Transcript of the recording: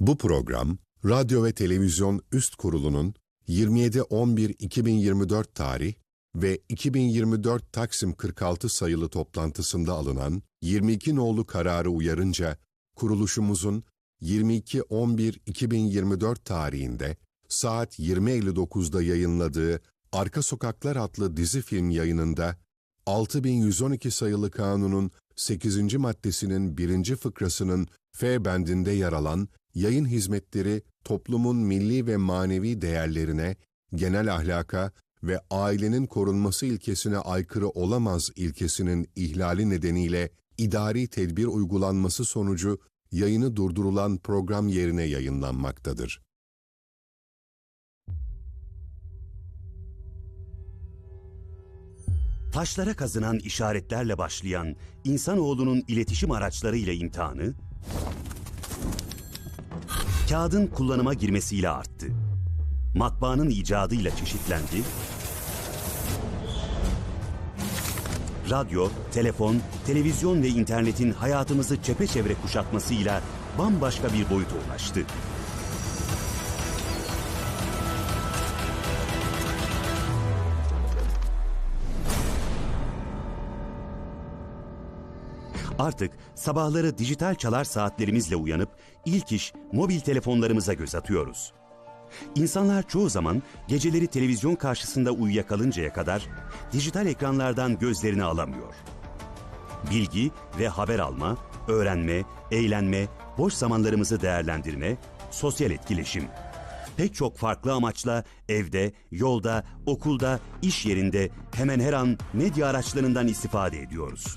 Bu program, Radyo ve Televizyon Üst Kurulu'nun 27-11-2024 tarih ve 2024 Taksim 46 sayılı toplantısında alınan 22 nolu kararı uyarınca kuruluşumuzun 22-11-2024 tarihinde saat 20.59'da yayınladığı Arka Sokaklar adlı dizi film yayınında 6112 sayılı kanunun 8. maddesinin 1. fıkrasının F bendinde yer alan yayın hizmetleri toplumun milli ve manevi değerlerine, genel ahlaka ve ailenin korunması ilkesine aykırı olamaz ilkesinin ihlali nedeniyle idari tedbir uygulanması sonucu yayını durdurulan program yerine yayınlanmaktadır. Taşlara kazınan işaretlerle başlayan insanoğlunun iletişim araçlarıyla imtihanı, kağıdın kullanıma girmesiyle arttı. Matbaanın icadıyla çeşitlendi. Radyo, telefon, televizyon ve internetin hayatımızı çepeçevre kuşatmasıyla bambaşka bir boyuta ulaştı. Artık sabahları dijital çalar saatlerimizle uyanıp ilk iş mobil telefonlarımıza göz atıyoruz. İnsanlar çoğu zaman geceleri televizyon karşısında uyuyakalıncaya kadar dijital ekranlardan gözlerini alamıyor. Bilgi ve haber alma, öğrenme, eğlenme, boş zamanlarımızı değerlendirme, sosyal etkileşim. Pek çok farklı amaçla evde, yolda, okulda, iş yerinde hemen her an medya araçlarından istifade ediyoruz.